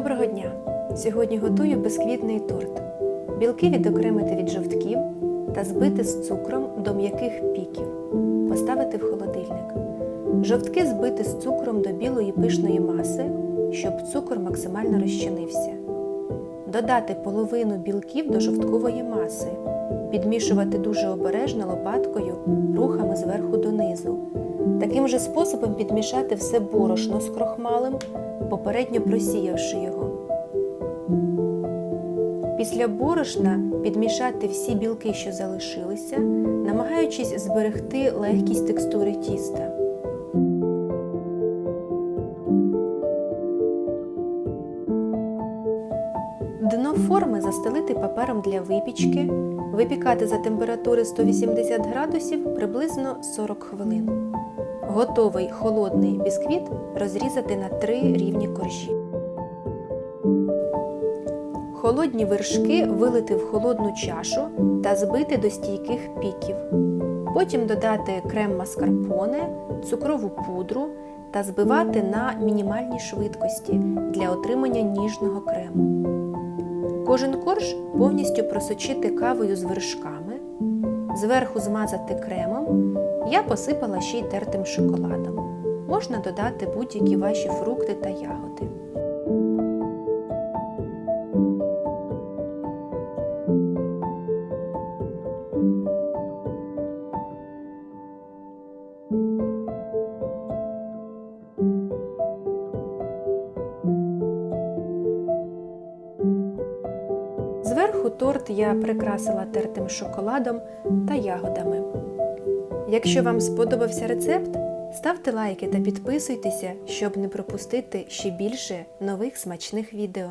Доброго дня! Сьогодні готую бисквітний торт. Білки відокремити від жовтків та збити з цукром до м'яких піків. Поставити в холодильник. Жовтки збити з цукром до білої пишної маси, щоб цукор максимально розчинився. Додати половину білків до жовткової маси. Підмішувати дуже обережно лопаткою рухами зверху донизу. Таким же способом підмішати все борошно з крохмалем, попередньо просіявши його. Після борошна підмішати всі білки, що залишилися, намагаючись зберегти легкість текстури тіста. Дно форми застелити папером для випічки, випікати за температури 180 градусів приблизно 40 хвилин. Готовий холодний бісквіт розрізати на три рівні коржі. Холодні вершки вилити в холодну чашу та збити до стійких піків. Потім додати крем маскарпоне, цукрову пудру та збивати на мінімальній швидкості для отримання ніжного крему. Кожен корж повністю просочити кавою з вершками, зверху змазати кремом. Я посипала ще й тертим шоколадом. Можна додати будь-які ваші фрукти та ягоди. Торт я прикрасила тертим шоколадом та ягодами. Якщо вам сподобався рецепт, ставте лайки та підписуйтеся, щоб не пропустити ще більше нових смачних відео.